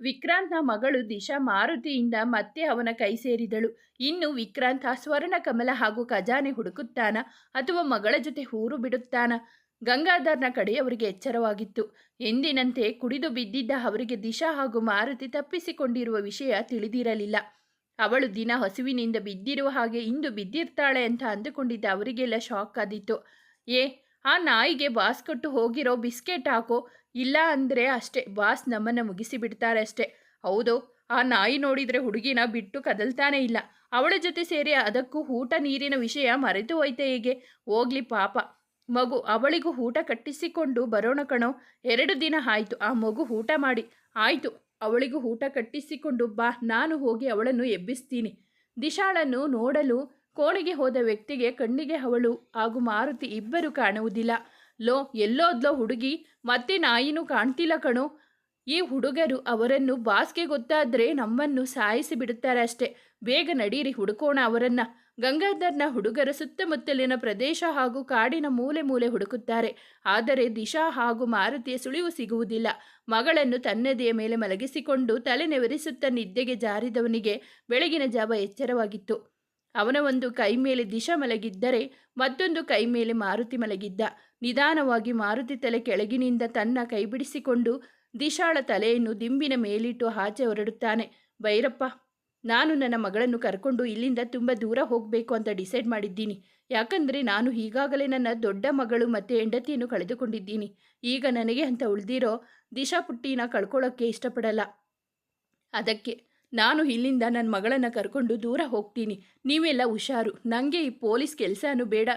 ವಿಕ್ರಾಂತ್ನ ಮಗಳು ದಿಶಾ ಮಾರುತಿಯಿಂದ ಮತ್ತೆ ಅವನ ಕೈ ಸೇರಿದಳು. ಇನ್ನು ವಿಕ್ರಾಂತ ಸ್ವರ್ಣ ಕಮಲ ಹಾಗೂ ಖಜಾನೆ ಹುಡುಕುತ್ತಾನ ಅಥವಾ ಮಗಳ ಜೊತೆ ಹೂರು ಬಿಡುತ್ತಾನ? ಗಂಗಾಧರ್ನ ಕಡೆ ಅವರಿಗೆ ಎಚ್ಚರವಾಗಿತ್ತು. ಎಂದಿನಂತೆ ಕುಡಿದು ಬಿದ್ದಿದ್ದ ಅವರಿಗೆ ದಿಶಾ ಹಾಗೂ ಮಾರುತಿ ತಪ್ಪಿಸಿಕೊಂಡಿರುವ ವಿಷಯ ತಿಳಿದಿರಲಿಲ್ಲ. ಅವಳು ದಿನ ಹಸುವಿನಿಂದ ಬಿದ್ದಿರುವ ಹಾಗೆ ಇಂದು ಬಿದ್ದಿರ್ತಾಳೆ ಅಂತ ಅಂದುಕೊಂಡಿದ್ದ ಅವರಿಗೆಲ್ಲ ಶಾಕ್ ಆದಿತ್ತು ಏ, ಆ ನಾಯಿಗೆ ಬಾಸ್ಕೊಟ್ಟು ಹೋಗಿರೋ ಬಿಸ್ಕೆಟ್ ಹಾಕೋ ಇಲ್ಲ ಅಂದರೆ ಅಷ್ಟೇ, ಬಾಸ್ ನಮ್ಮನ್ನು ಮುಗಿಸಿ ಬಿಡ್ತಾರೆ ಅಷ್ಟೇ. ಹೌದು, ಆ ನಾಯಿ ನೋಡಿದರೆ ಹುಡುಗಿನ ಬಿಟ್ಟು ಕದಲ್ತಾನೇ ಇಲ್ಲ. ಅವಳ ಜೊತೆ ಸೇರಿ ಅದಕ್ಕೂ ಊಟ ನೀರಿನ ವಿಷಯ ಮರೆತು ಹೋಯ್ತೆ ಹೇಗೆ? ಹೋಗ್ಲಿ ಪಾಪ. ಮಗು, ಅವಳಿಗೂ ಊಟ ಕಟ್ಟಿಸಿಕೊಂಡು ಬರೋಣ ಕಣೋ. ಎರಡು ದಿನ ಆಯಿತು, ಆ ಮಗು ಊಟ ಮಾಡಿ. ಆಯಿತು, ಅವಳಿಗೂ ಊಟ ಕಟ್ಟಿಸಿಕೊಂಡು ಬಾ, ನಾನು ಹೋಗಿ ಅವಳನ್ನು ಎಬ್ಬಿಸ್ತೀನಿ. ದಿಶಾಳನ್ನು ನೋಡಲು ಕೋಣೆಗೆ ಹೋದ ವ್ಯಕ್ತಿಗೆ ಕಣ್ಣಿಗೆ ಅವಳು ಹಾಗೂ ಮಾರುತಿ ಇಬ್ಬರು ಕಾಣುವುದಿಲ್ಲ. ಲೋ, ಎಲ್ಲೋದ್ಲೋ ಹುಡುಗಿ, ಮತ್ತೆ ನಾಯಿನೂ ಕಾಣ್ತಿಲ್ಲ ಕಣೋ. ಈ ಹುಡುಗರು ಅವರನ್ನು ಬಾಸ್ಗೆ ಗೊತ್ತಾದರೆ ನಮ್ಮನ್ನು ಸಾಯಿಸಿ ಬಿಡುತ್ತಾರೆ ಅಷ್ಟೇ. ಬೇಗ ನಡೀರಿ, ಹುಡುಕೋಣ ಅವರನ್ನು. ಗಂಗಾಧರ್ನ ಹುಡುಗರ ಸುತ್ತಮುತ್ತಲಿನ ಪ್ರದೇಶ ಹಾಗೂ ಕಾಡಿನ ಮೂಲೆ ಮೂಲೆ ಹುಡುಕುತ್ತಾರೆ. ಆದರೆ ದಿಶಾ ಹಾಗೂ ಮಾರುತಿಯ ಸುಳಿವು ಸಿಗುವುದಿಲ್ಲ. ಮಗಳನ್ನು ತನ್ನದೆಯ ಮೇಲೆ ಮಲಗಿಸಿಕೊಂಡು ತಲೆ ನೆವರಿಸುತ್ತ ನಿದ್ದೆಗೆ ಜಾರಿದವನಿಗೆ ಬೆಳಗಿನ ಜಾವ ಎಚ್ಚರವಾಗಿತ್ತು. ಅವನ ಒಂದು ಕೈ ಮೇಲೆ ದಿಶಾ ಮಲಗಿದ್ದರೆ ಮತ್ತೊಂದು ಕೈ ಮೇಲೆ ಮಾರುತಿ ಮಲಗಿದ್ದ. ನಿಧಾನವಾಗಿ ಮಾರುತಿ ತಲೆ ಕೆಳಗಿನಿಂದ ತನ್ನ ಕೈ ಬಿಡಿಸಿಕೊಂಡು ದಿಶಾಳ ತಲೆಯನ್ನು ದಿಂಬಿನ ಮೇಲಿಟ್ಟು ಆಚೆ ಹೊರಡುತ್ತಾನೆ. ಭೈರಪ್ಪ, ನಾನು ನನ್ನ ಮಗಳನ್ನು ಕರ್ಕೊಂಡು ಇಲ್ಲಿಂದ ತುಂಬ ದೂರ ಹೋಗಬೇಕು ಅಂತ ಡಿಸೈಡ್ ಮಾಡಿದ್ದೀನಿ. ಯಾಕಂದರೆ ನಾನು ಈಗಾಗಲೇ ನನ್ನ ದೊಡ್ಡ ಮಗಳು ಮತ್ತು ಹೆಂಡತಿಯನ್ನು ಕಳೆದುಕೊಂಡಿದ್ದೀನಿ. ಈಗ ನನಗೆ ಅಂತ ಉಳಿದಿರೋ ದಿಶಾ ಪುಟ್ಟಿನ ಕಳ್ಕೊಳ್ಳೋಕ್ಕೆ ಇಷ್ಟಪಡಲ್ಲ. ಅದಕ್ಕೆ ನಾನು ಇಲ್ಲಿಂದ ನನ್ನ ಮಗಳನ್ನು ಕರ್ಕೊಂಡು ದೂರ ಹೋಗ್ತೀನಿ. ನೀವೆಲ್ಲ ಹುಷಾರು. ನನಗೆ ಈ ಪೊಲೀಸ್ ಕೆಲಸನೂ ಬೇಡ.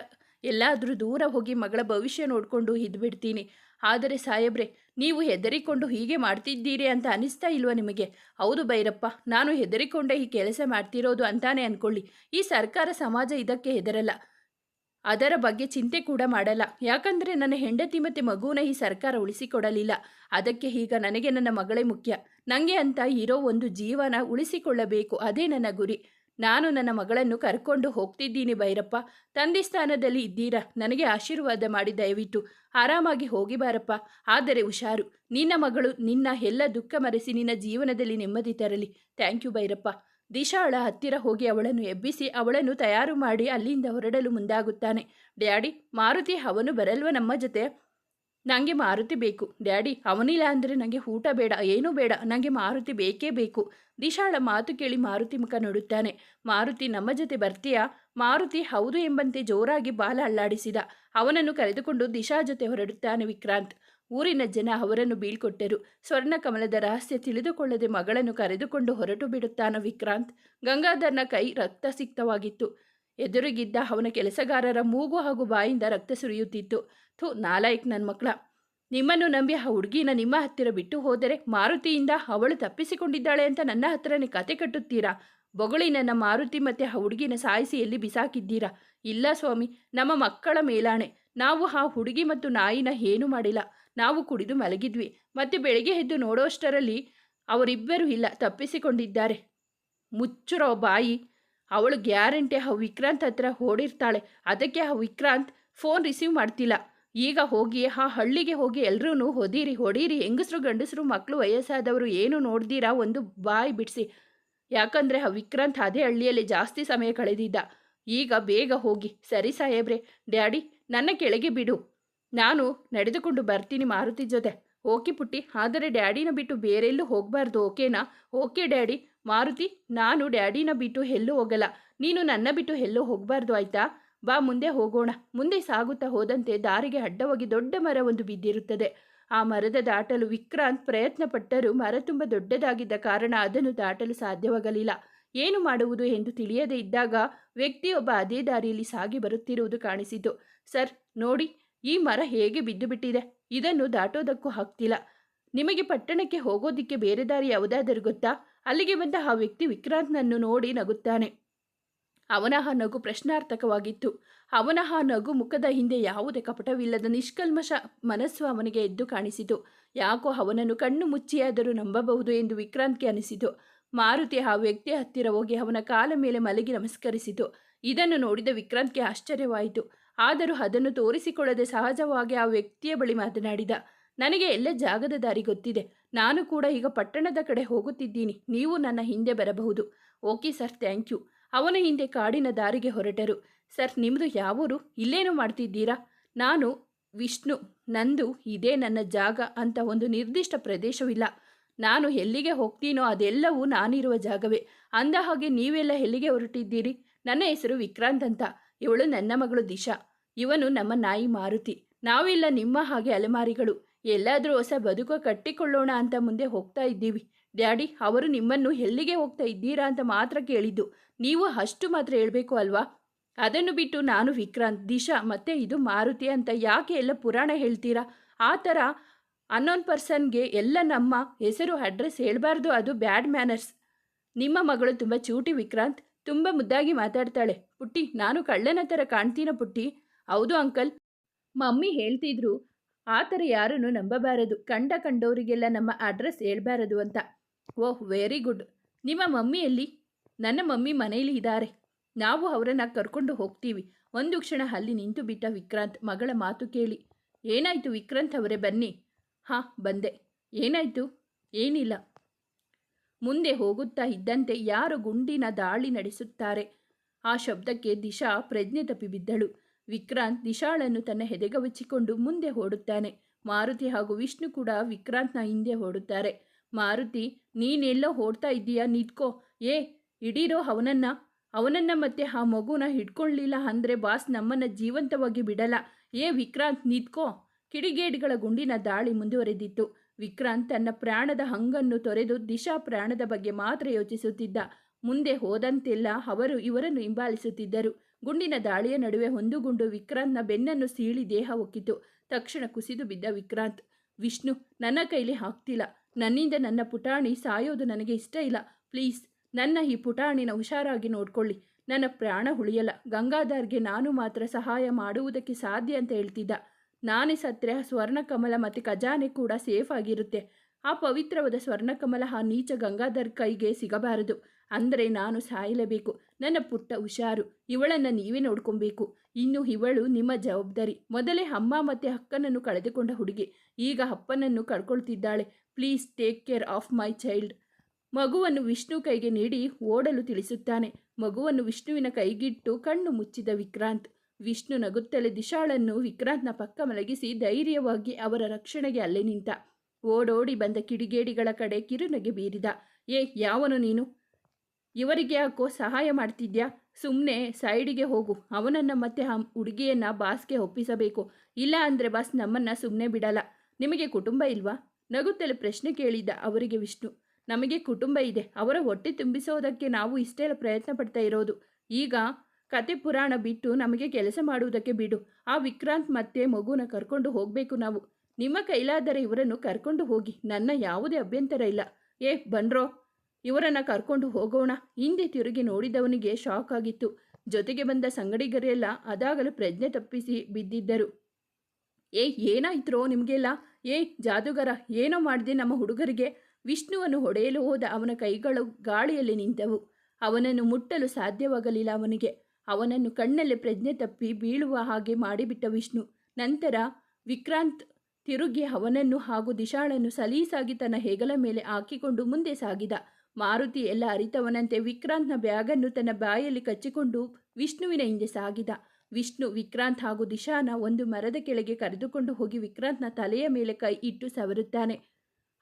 ಎಲ್ಲಾದರೂ ದೂರ ಹೋಗಿ ಮಗಳ ಭವಿಷ್ಯ ನೋಡಿಕೊಂಡು ಇದ್ಬಿಡ್ತೀನಿ ಆದರೆ ಸಾಹೇಬ್ರೆ, ನೀವು ಹೆದರಿಕೊಂಡು ಹೀಗೆ ಮಾಡ್ತಿದ್ದೀರಿ ಅಂತ ಅನಿಸ್ತಾ ಇಲ್ವಾ ನಿಮಗೆ? ಹೌದು ಭೈರಪ್ಪ, ನಾನು ಹೆದರಿಕೊಂಡೇ ಈ ಕೆಲಸ ಮಾಡ್ತಿರೋದು ಅಂತಾನೆ ಅಂದ್ಕೊಳ್ಳಿ ಈ ಸರ್ಕಾರ ಸಮಾಜ ಇದಕ್ಕೆ ಹೆದರಲ್ಲ. ಅದರ ಬಗ್ಗೆ ಚಿಂತೆ ಕೂಡ ಮಾಡಲ್ಲ. ಯಾಕಂದರೆ ನನ್ನ ಹೆಂಡತಿ ಮತ್ತು ಮಗುವನ್ನ ಈ ಸರ್ಕಾರ ಉಳಿಸಿಕೊಡಲಿಲ್ಲ. ಅದಕ್ಕೆ ಈಗ ನನಗೆ ನನ್ನ ಮಗಳೇ ಮುಖ್ಯ. ನನಗೆ ಅಂತ ಇರೋ ಒಂದು ಜೀವನ ಉಳಿಸಿಕೊಳ್ಳಬೇಕು. ಅದೇ ನನ್ನ ಗುರಿ. ನಾನು ನನ್ನ ಮಗಳನ್ನು ಕರ್ಕೊಂಡು ಹೋಗ್ತಿದ್ದೀನಿ ಭೈರಪ್ಪ. ತಂದೆ ಸ್ಥಾನದಲ್ಲಿ ಇದ್ದೀರಾ? ನನಗೆ ಆಶೀರ್ವಾದ ಮಾಡಿ ದಯವಿಟ್ಟು. ಆರಾಮಾಗಿ ಹೋಗಿ ಬಾರಪ್ಪ. ಆದರೆ ಹುಷಾರು. ನಿನ್ನ ಮಗಳು ನಿನ್ನ ಎಲ್ಲ ದುಃಖ ಮರೆಸಿ ನಿನ್ನ ಜೀವನದಲ್ಲಿ ನೆಮ್ಮದಿ ತರಲಿ. Thank you Bhyrappa. ದಿಶಾಳ ಹತ್ತಿರ ಹೋಗಿ ಅವಳನ್ನು ಎಬ್ಬಿಸಿ ಅವಳನ್ನು ತಯಾರು ಮಾಡಿ ಅಲ್ಲಿಂದ ಹೊರಡಲು ಮುಂದಾಗುತ್ತಾನೆ. ಡ್ಯಾಡಿ, ಮಾರುತಿ ಅವನು ಬರಲ್ವ ನಮ್ಮ ಜೊತೆ? ನನಗೆ ಮಾರುತಿ ಬೇಕು. ಡ್ಯಾಡಿ, ಅವನಿಲ್ಲ ಅಂದರೆ ನನಗೆ ಊಟ ಬೇಡ, ಏನೂ ಬೇಡ ನನಗೆ ಮಾರುತಿ ಬೇಕೇ ಬೇಕು. ದಿಶಾಳ ಮಾತು ಕೇಳಿ ಮಾರುತಿ ಮುಖ ನೋಡುತ್ತಾನೆ. ಮಾರುತಿ, ನಮ್ಮ ಜೊತೆ ಬರ್ತೀಯಾ? ಮಾರುತಿ, ಹೌದು ಎಂಬಂತೆ ಜೋರಾಗಿ ಬಾಲ ಅಳ್ಳಾಡಿಸಿದ ಅವನನ್ನು ಕರೆದುಕೊಂಡು ದಿಶಾ ಜೊತೆ ಹೊರಡುತ್ತಾನೆ ವಿಕ್ರಾಂತ್. ಊರಿನ ಜನ ಅವರನ್ನು ಬೀಳ್ಕೊಟ್ಟರು. ಸ್ವರ್ಣ ಕಮಲದ ರಹಸ್ಯ ತಿಳಿದುಕೊಳ್ಳದೆ ಮಗಳನ್ನು ಕರೆದುಕೊಂಡು ಹೊರಟು ಬಿಡುತ್ತಾನೆ ವಿಕ್ರಾಂತ್. ಗಂಗಾಧರ್ನ ಕೈ ರಕ್ತ ಸಿಕ್ತವಾಗಿತ್ತು. ಎದುರಿಗಿದ್ದ ಅವನ ಕೆಲಸಗಾರರ ಮೂಗು ಹಾಗೂ ಬಾಯಿಂದ ರಕ್ತ ಸುರಿಯುತ್ತಿತ್ತು. ಥು ನಾಲಾಯಕ್ ನನ್ನ ಮಕ್ಕಳ ನಿಮ್ಮನ್ನು ನಂಬಿ ಆ ಹುಡುಗಿನ ನಿಮ್ಮ ಹತ್ತಿರ ಬಿಟ್ಟು ಹೋದರೆ ಮಾರುತಿಯಿಂದ ಅವಳು ತಪ್ಪಿಸಿಕೊಂಡಿದ್ದಾಳೆ ಅಂತ ನನ್ನ ಹತ್ತಿರನೇ ಕತೆ ಕಟ್ಟುತ್ತೀರಾ? ಬೊಗಳಿ ನನ್ನ ಮಾರುತಿ ಮತ್ತು ಆ ಹುಡುಗಿನ ಸಾಯಿಸಿ ಎಲ್ಲಿ ಬಿಸಾಕಿದ್ದೀರಾ? ಇಲ್ಲ ಸ್ವಾಮಿ, ನಮ್ಮ ಮಕ್ಕಳ ಮೇಲಾಣೆ. ನಾವು ಆ ಹುಡುಗಿ ಮತ್ತು ನಾಯಿನ ಏನೂ ಮಾಡಿಲ್ಲ. ನಾವು ಕುಡಿದು ಮಲಗಿದ್ವಿ. ಮತ್ತು ಬೆಳಗ್ಗೆ ಎದ್ದು ನೋಡೋಷ್ಟರಲ್ಲಿ ಅವರಿಬ್ಬರೂ ಇಲ್ಲ, ತಪ್ಪಿಸಿಕೊಂಡಿದ್ದಾರೆ. ಮುಚ್ಚುರೋ ಬಾಯಿ. ಅವಳು ಗ್ಯಾರಂಟಿ ಆ ವಿಕ್ರಾಂತ್ ಹತ್ರ ಓಡಿರ್ತಾಳೆ. ಅದಕ್ಕೆ ಆ ವಿಕ್ರಾಂತ್ ಫೋನ್ ರಿಸೀವ್ ಮಾಡ್ತಿಲ್ಲ. ಈಗ ಹೋಗಿ ಆ ಹಳ್ಳಿಗೆ ಹೋಗಿ ಎಲ್ಲರೂ ಹೊದೀರಿ, ಹೊಡೀರಿ, ಹೆಂಗಸರು, ಗಂಡಸರು ಮಕ್ಕಳು ವಯಸ್ಸಾದವರು ಏನು ನೋಡ್ದಿರಾ? ಒಂದು ಬಾಯಿ ಬಿಡಿಸಿ. ಯಾಕಂದರೆ ಆ ವಿಕ್ರಾಂತ್ ಅದೇ ಹಳ್ಳಿಯಲ್ಲಿ ಜಾಸ್ತಿ ಸಮಯ ಕಳೆದಿದ್ದ. ಈಗ ಬೇಗ ಹೋಗಿ. ಸರಿ ಸಾಹೇಬ್ರೆ, ಡ್ಯಾಡಿ, ನನ್ನ ಕೆಳಗೆ ಬಿಡು. ನಾನು ನಡೆದುಕೊಂಡು ಬರ್ತೀನಿ ಮಾರುತಿ ಜೊತೆ. ಓಕೆ ಪುಟ್ಟಿ. ಆದರೆ ಡ್ಯಾಡಿನ ಬಿಟ್ಟು ಬೇರೆಲ್ಲೂ ಹೋಗಬಾರ್ದು, ಓಕೆನಾ? Okay daddy. ಮಾರುತಿ, ನಾನು ಡ್ಯಾಡಿನ ಬಿಟ್ಟು ಎಲ್ಲೂ ಹೋಗಲ್ಲ. ನೀನು ನನ್ನ ಬಿಟ್ಟು ಎಲ್ಲೂ ಹೋಗಬಾರ್ದು, ಆಯ್ತಾ? ಬಾ ಮುಂದೆ ಹೋಗೋಣ. ಮುಂದೆ ಸಾಗುತ್ತಾ ಹೋದಂತೆ ದಾರಿಗೆ ಅಡ್ಡವಾಗಿ ದೊಡ್ಡ ಮರ ಒಂದು ಬಿದ್ದಿರುತ್ತದೆ. ಆ ಮರದ ದಾಟಲು ವಿಕ್ರಾಂತ್ ಪ್ರಯತ್ನ ಪಟ್ಟರೂ ಮರ ತುಂಬ ದೊಡ್ಡದಾಗಿದ್ದ ಕಾರಣ ಅದನ್ನು ದಾಟಲು ಸಾಧ್ಯವಾಗಲಿಲ್ಲ. ಏನು ಮಾಡುವುದು ಎಂದು ತಿಳಿಯದೇ ಇದ್ದಾಗ ವ್ಯಕ್ತಿಯೊಬ್ಬ ಅದೇ ದಾರಿಯಲ್ಲಿ ಸಾಗಿ ಬರುತ್ತಿರುವುದು ಕಾಣಿಸಿತು. ಸರ್, ನೋಡಿ, ಈ ಮರ ಹೇಗೆ ಬಿದ್ದು ಬಿಟ್ಟಿದೆ ಇದನ್ನು ದಾಟೋದಕ್ಕೂ ಹಾಕ್ತಿಲ್ಲ ನಿಮಗೆ ಪಟ್ಟಣಕ್ಕೆ ಹೋಗೋದಿಕ್ಕೆ ಬೇರೆ ದಾರಿ ಯಾವುದಾದರೂ ಗೊತ್ತಾ? ಅಲ್ಲಿಗೆ ಬಂದ ಆ ವ್ಯಕ್ತಿ ವಿಕ್ರಾಂತ್ನನ್ನು ನೋಡಿ ನಗುತ್ತಾನೆ. ಅವನ ಆ ನಗು ಪ್ರಶ್ನಾರ್ಥಕವಾಗಿತ್ತು. ಅವನ ಆ ನಗು ಮುಖದ ಹಿಂದೆ ಯಾವುದೇ ಕಪಟವಿಲ್ಲದ ನಿಷ್ಕಲ್ಮಶ ಮನಸ್ಸು ಅವನಿಗೆ ಎದ್ದು ಕಾಣಿಸಿತು. ಯಾಕೋ ಅವನನ್ನು ಕಣ್ಣು ಮುಚ್ಚಿಯಾದರೂ ನಂಬಬಹುದು ಎಂದು ವಿಕ್ರಾಂತ್ಗೆ ಅನಿಸಿತು. ಮಾರುತಿ ಆ ವ್ಯಕ್ತಿ ಹತ್ತಿರ ಹೋಗಿ ಅವನ ಕಾಲ ಮೇಲೆ ಮಲಗಿ ನಮಸ್ಕರಿಸಿತು. ಇದನ್ನು ನೋಡಿದ ವಿಕ್ರಾಂತ್ಗೆ ಆಶ್ಚರ್ಯವಾಯಿತು. ಆದರೂ ಅದನ್ನು ತೋರಿಸಿಕೊಳ್ಳದೆ ಸಹಜವಾಗಿ ಆ ವ್ಯಕ್ತಿಯ ಬಳಿ ಮಾತನಾಡಿದ, ನನಗೆ ಎಲ್ಲ ಜಾಗದ ದಾರಿ ಗೊತ್ತಿದೆ. ನಾನು ಕೂಡ ಈಗ ಪಟ್ಟಣದ ಕಡೆ ಹೋಗುತ್ತಿದ್ದೀನಿ. ನೀವು ನನ್ನ ಹಿಂದೆ ಬರಬಹುದು. Okay sir, thank you. ಅವನ ಹಿಂದೆ ಕಾಡಿನ ದಾರಿಗೆ ಹೊರಟರು. ಸರ್ ನಿಮ್ಮದು ಯಾವೂರು? ಇಲ್ಲೇನು ಮಾಡ್ತಿದ್ದೀರಾ? ನಾನು, ವಿಷ್ಣು, ನಂದು ಇದೇ ನನ್ನ ಜಾಗ ಅಂತ ಒಂದು ನಿರ್ದಿಷ್ಟ ಪ್ರದೇಶವಿಲ್ಲ. ನಾನು ಎಲ್ಲಿಗೆ ಹೋಗ್ತೀನೋ ಅದೆಲ್ಲವೂ ನಾನಿರುವ ಜಾಗವೇ. ಅಂದ ಹಾಗೆ ನೀವೆಲ್ಲ ಎಲ್ಲಿಗೆ ಹೊರಟಿದ್ದೀರಿ? ನನ್ನ ಹೆಸರು ವಿಕ್ರಾಂತ್ ಅಂತ. ಇವಳು ನನ್ನ ಮಗಳು ದಿಶಾ. ಇವನು ನಮ್ಮ ನಾಯಿ ಮಾರುತಿ. ನಾವೆಲ್ಲ ನಿಮ್ಮ ಹಾಗೆ ಅಲೆಮಾರಿಗಳು. ಎಲ್ಲಾದರೂ ಹೊಸ ಬದುಕು ಕಟ್ಟಿಕೊಳ್ಳೋಣ ಅಂತ ಮುಂದೆ ಹೋಗ್ತಾ ಇದ್ದೀವಿ. ಡ್ಯಾಡಿ, ಅವರು ನಿಮ್ಮನ್ನು ಎಲ್ಲಿಗೆ ಹೋಗ್ತಾ ಇದ್ದೀರಾ ಅಂತ ಮಾತ್ರ ಕೇಳಿದ್ದು. ನೀವು ಅಷ್ಟು ಮಾತ್ರ ಹೇಳಬೇಕು ಅಲ್ವಾ? ಅದನ್ನು ಬಿಟ್ಟು ನಾನು ವಿಕ್ರಾಂತ್, ದಿಶಾ ಮತ್ತೆ ಇದು ಮಾರುತಿ ಅಂತ ಯಾಕೆ ಎಲ್ಲ ಪುರಾಣ ಹೇಳ್ತೀರಾ? ಆ ಥರ ಅನ್ನೋನ್ ಪರ್ಸನ್ಗೆ ಎಲ್ಲ ನಮ್ಮ ಹೆಸರು, ಅಡ್ರೆಸ್ ಹೇಳಬಾರ್ದು, ಅದು ಬ್ಯಾಡ್ ಮ್ಯಾನರ್ಸ್. ನಿಮ್ಮ ಮಗಳು ತುಂಬ ಚೂಟಿ ವಿಕ್ರಾಂತ್. ತುಂಬ ಮುದ್ದಾಗಿ ಮಾತಾಡ್ತಾಳೆ. ಪುಟ್ಟಿ, ನಾನು ಕಳ್ಳನ ಥರ ಕಾಣ್ತೀನ ಪುಟ್ಟಿ? ಹೌದು ಅಂಕಲ್. ಮಮ್ಮಿ ಹೇಳ್ತಿದ್ರು, ಆ ಥರ ಯಾರನ್ನು ನಂಬಬಾರದು. ಕಂಡ ಕಂಡವರಿಗೆಲ್ಲ ನಮ್ಮ ಅಡ್ರೆಸ್ ಹೇಳಬಾರದು ಅಂತ. Oh, very good. ನಿಮ್ಮ ಮಮ್ಮಿಯಲ್ಲಿ ನನ್ನ ಮಮ್ಮಿ ಮನೆಯಲ್ಲಿ ಇದ್ದಾರೆ. ನಾವು ಅವರನ್ನು ಕರ್ಕೊಂಡು ಹೋಗ್ತೀವಿ. ಒಂದು ಕ್ಷಣ ಅಲ್ಲಿ ನಿಂತು ಬಿಟ್ಟ ವಿಕ್ರಾಂತ್ ಮಗಳ ಮಾತು ಕೇಳಿ. ಏನಾಯಿತು ವಿಕ್ರಾಂತ್ ಅವರೇ ಬನ್ನಿ. ಹಾಂ, ಬಂದೆ. ಏನಾಯಿತು? ಏನಿಲ್ಲ. ಮುಂದೆ ಹೋಗುತ್ತಾ ಇದ್ದಂತೆ ಯಾರು ಗುಂಡಿನ ದಾಳಿ ನಡೆಸುತ್ತಾರೆ? ಆ ಶಬ್ದಕ್ಕೆ ದಿಶಾ ಪ್ರಜ್ಞೆ ತಪ್ಪಿ ಬಿದ್ದಳು. ವಿಕ್ರಾಂತ್ ದಿಶಾಳನ್ನು ತನ್ನ ಹೆದೆಗವಚ್ಚಿಕೊಂಡು ಮುಂದೆ ಓಡುತ್ತಾನೆ. ಮಾರುತಿ ಹಾಗೂ ವಿಷ್ಣು ಕೂಡ ವಿಕ್ರಾಂತ್ನ ಹಿಂದೆ ಓಡುತ್ತಾರೆ. ಮಾರುತಿ, ನೀನೆಲ್ಲೋ ಓಡ್ತಾ ಇದ್ದೀಯಾ ನಿಂತ್ಕೋ. ಏ, ಇಡೀರೋ ಅವನನ್ನ. ಅವನನ್ನ ಮತ್ತೆ ಆ ಮಗುನ ಹಿಡ್ಕೊಳ್ಳಿಲ್ಲ ಅಂದರೆ ಬಾಸ್ ನಮ್ಮನ್ನ ಜೀವಂತವಾಗಿ ಬಿಡಲ್ಲ. ಏ, ವಿಕ್ರಾಂತ್, ನಿಂತ್ಕೋ. ಕಿಡಿಗೇಡಿಗಳ ಗುಂಡಿನ ದಾಳಿ ಮುಂದುವರೆದಿತ್ತು. ವಿಕ್ರಾಂತ್ ತನ್ನ ಪ್ರಾಣದ ಹಂಗನ್ನು ತೊರೆದು ದಿಶಾ ಪ್ರಾಣದ ಬಗ್ಗೆ ಮಾತ್ರ ಯೋಚಿಸುತ್ತಿದ್ದ. ಮುಂದೆ ಹೋದಂತೆಲ್ಲ ಅವರು ಇವರನ್ನು ಹಿಂಬಾಲಿಸುತ್ತಿದ್ದರು. ಗುಂಡಿನ ದಾಳಿಯ ನಡುವೆ ಒಂದು ಗುಂಡು ವಿಕ್ರಾಂತ್ನ ಬೆನ್ನನ್ನು ಸೀಳಿ ದೇಹ ಒಕ್ಕಿತು. ತಕ್ಷಣ ಕುಸಿದು ಬಿದ್ದ ವಿಕ್ರಾಂತ್, ವಿಷ್ಣು, ನನ್ನ ಕೈಲಿ ಆಗ್ತಿಲ್ಲ ನನ್ನಿಂದ ನನ್ನ ಪುಟಾಣಿ ಸಾಯೋದು ನನಗೆ ಇಷ್ಟ ಇಲ್ಲ. ಪ್ಲೀಸ್, ನನ್ನ ಈ ಪುಟಾಣಿನ ಹುಷಾರಾಗಿ ನೋಡ್ಕೊಳ್ಳಿ. ನನ್ನ ಪ್ರಾಣ ಉಳಿಯಲ್ಲ. ಗಂಗಾಧರ್ಗೆ ನಾನು ಮಾತ್ರ ಸಹಾಯ ಮಾಡುವುದಕ್ಕೆ ಸಾಧ್ಯ ಅಂತ ಹೇಳ್ತಿದ್ದ. ನಾನೇ ಸತ್ರೆ, ಸ್ವರ್ಣಕಮಲ ಮತ್ತು ಖಜಾನೆ ಕೂಡ ಸೇಫ್ ಆಗಿರುತ್ತೆ. ಆ ಪವಿತ್ರವಾದ ಸ್ವರ್ಣಕಮಲ ಆ ನೀಚ ಗಂಗಾಧರ್ ಕೈಗೆ ಸಿಗಬಾರದು. ಅಂದರೆ ನಾನು ಸಾಯಲೇಬೇಕು. ನನ್ನ ಪುಟ್ಟ ಹುಷಾರು. ಇವಳನ್ನು ನೀವೇ ನೋಡ್ಕೊಬೇಕು. ಇನ್ನು ಇವಳು ನಿಮ್ಮ ಜವಾಬ್ದಾರಿ. ಮೊದಲೇ ಅಮ್ಮ ಮತ್ತು ಅಕ್ಕನನ್ನು ಕಳೆದುಕೊಂಡ ಹುಡುಗಿ. ಈಗ ಅಪ್ಪನನ್ನು ಕಳ್ಕೊಳ್ತಿದ್ದಾಳೆ. Please take care of my child ಮಗುವನ್ನು ವಿಷ್ಣು ಕೈಗೆ ನೀಡಿ ಓಡಲು ತಿಳಿಸುತ್ತಾನೆ. ಮಗುವನ್ನು ವಿಷ್ಣುವಿನ ಕೈಗಿಟ್ಟು ಕಣ್ಣು ಮುಚ್ಚಿದ ವಿಕ್ರಾಂತ್. ವಿಷ್ಣು ನಗುತ್ತಲೇ ದಿಶಾಳನ್ನು ವಿಕ್ರಾಂತ್ನ ಪಕ್ಕ ಮಲಗಿಸಿ ಧೈರ್ಯವಾಗಿ ಅವರ ರಕ್ಷಣೆಗೆ ಅಲ್ಲೇ ನಿಂತ. ಓಡೋಡಿ ಬಂದ ಕಿಡಿಗೇಡಿಗಳ ಕಡೆ ಕಿರುನಗೆ ಬೀರಿದ. ಏ, ಯಾವನು ನೀನು? ಇವರಿಗೆ ಯಾಕೋ ಸಹಾಯ ಮಾಡ್ತಿದ್ಯಾ? ಸುಮ್ಮನೆ ಸೈಡಿಗೆ ಹೋಗು. ಅವನನ್ನು ಮತ್ತೆ ಆ ಹುಡುಗಿಯನ್ನ ಬಾಸ್ಗೆ ಒಪ್ಪಿಸಬೇಕು. ಇಲ್ಲ ಅಂದರೆ ಬಾಸ್ ನಮ್ಮನ್ನು ಸುಮ್ಮನೆ ಬಿಡಲ್ಲ. ನಿಮಗೆ ಕುಟುಂಬ ಇಲ್ವಾ? ನಗುತ್ತಲೇ ಪ್ರಶ್ನೆ ಕೇಳಿದ್ದ ಅವರಿಗೆ ವಿಷ್ಣು. ನಮಗೆ ಕುಟುಂಬ ಇದೆ. ಅವರ ಹೊಟ್ಟೆ ತುಂಬಿಸೋದಕ್ಕೆ ನಾವು ಇಷ್ಟೆಲ್ಲ ಪ್ರಯತ್ನ ಪಡ್ತಾ ಇರೋದು. ಈಗ ಕತೆ ಪುರಾಣ ಬಿಟ್ಟು ನಮಗೆ ಕೆಲಸ ಮಾಡುವುದಕ್ಕೆ ಬಿಡು. ಆ ವಿಕ್ರಾಂತ್ ಮತ್ತೆ ಮಗುನ ಕರ್ಕೊಂಡು ಹೋಗಬೇಕು ನಾವು. ನಿಮ್ಮ ಕೈಲಾದರೆ ಇವರನ್ನು ಕರ್ಕೊಂಡು ಹೋಗಿ. ನನ್ನ ಯಾವುದೇ ಅಭ್ಯಂತರ ಇಲ್ಲ. ಏ, ಬನ್ರೋ. ಇವರನ್ನು ಕರ್ಕೊಂಡು ಹೋಗೋಣ. ಹಿಂದೆ ತಿರುಗಿ ನೋಡಿದವನಿಗೆ ಶಾಕ್ ಆಗಿತ್ತು. ಜೊತೆಗೆ ಬಂದ ಸಂಗಡಿಗರೆಲ್ಲ ಅದಾಗಲೂ ಪ್ರಜ್ಞೆ ತಪ್ಪಿಸಿ ಬಿದ್ದಿದ್ದರು. ಏ, ಏನಾಯ್ತ್ರೋ ನಿಮಗೆಲ್ಲ? ಏ ಜಾದುಗರ, ಏನೋ ಮಾಡಿದೆ ನಮ್ಮ ಹುಡುಗರಿಗೆ. ವಿಷ್ಣುವನ್ನು ಹೊಡೆಯಲು ಹೋದ ಅವನ ಕೈಗಳು ಗಾಳಿಯಲ್ಲಿ ನಿಂತವು. ಅವನನ್ನು ಮುಟ್ಟಲು ಸಾಧ್ಯವಾಗಲಿಲ್ಲ ಅವನಿಗೆ. ಅವನನ್ನು ಕಣ್ಣಲ್ಲಿ ಪ್ರಜ್ಞೆ ತಪ್ಪಿ ಬೀಳುವ ಹಾಗೆ ಮಾಡಿಬಿಟ್ಟ ವಿಷ್ಣು. ನಂತರ ವಿಕ್ರಾಂತ್ ತಿರುಗಿ ಅವನನ್ನು ಹಾಗೂ ದಿಶಾಳನ್ನು ಸಲೀಸಾಗಿ ತನ್ನ ಹೆಗಲ ಮೇಲೆ ಹಾಕಿಕೊಂಡು ಮುಂದೆ ಸಾಗಿದ. ಮಾರುತಿ ಎಲ್ಲ ಅರಿತವನಂತೆ ವಿಕ್ರಾಂತ್ನ ಬ್ಯಾಗನ್ನು ತನ್ನ ಬಾಯಲ್ಲಿ ಕಚ್ಚಿಕೊಂಡು ವಿಷ್ಣುವಿನ ಹಿಂದೆ ಸಾಗಿದ. ವಿಷ್ಣು ವಿಕ್ರಾಂತ್ ಹಾಗೂ ದಿಶಾನ ಒಂದು ಮರದ ಕೆಳಗೆ ಕರೆದುಕೊಂಡು ಹೋಗಿ ವಿಕ್ರಾಂತ್ನ ತಲೆಯ ಮೇಲೆ ಕೈ ಇಟ್ಟು ಸವರುತ್ತಾನೆ.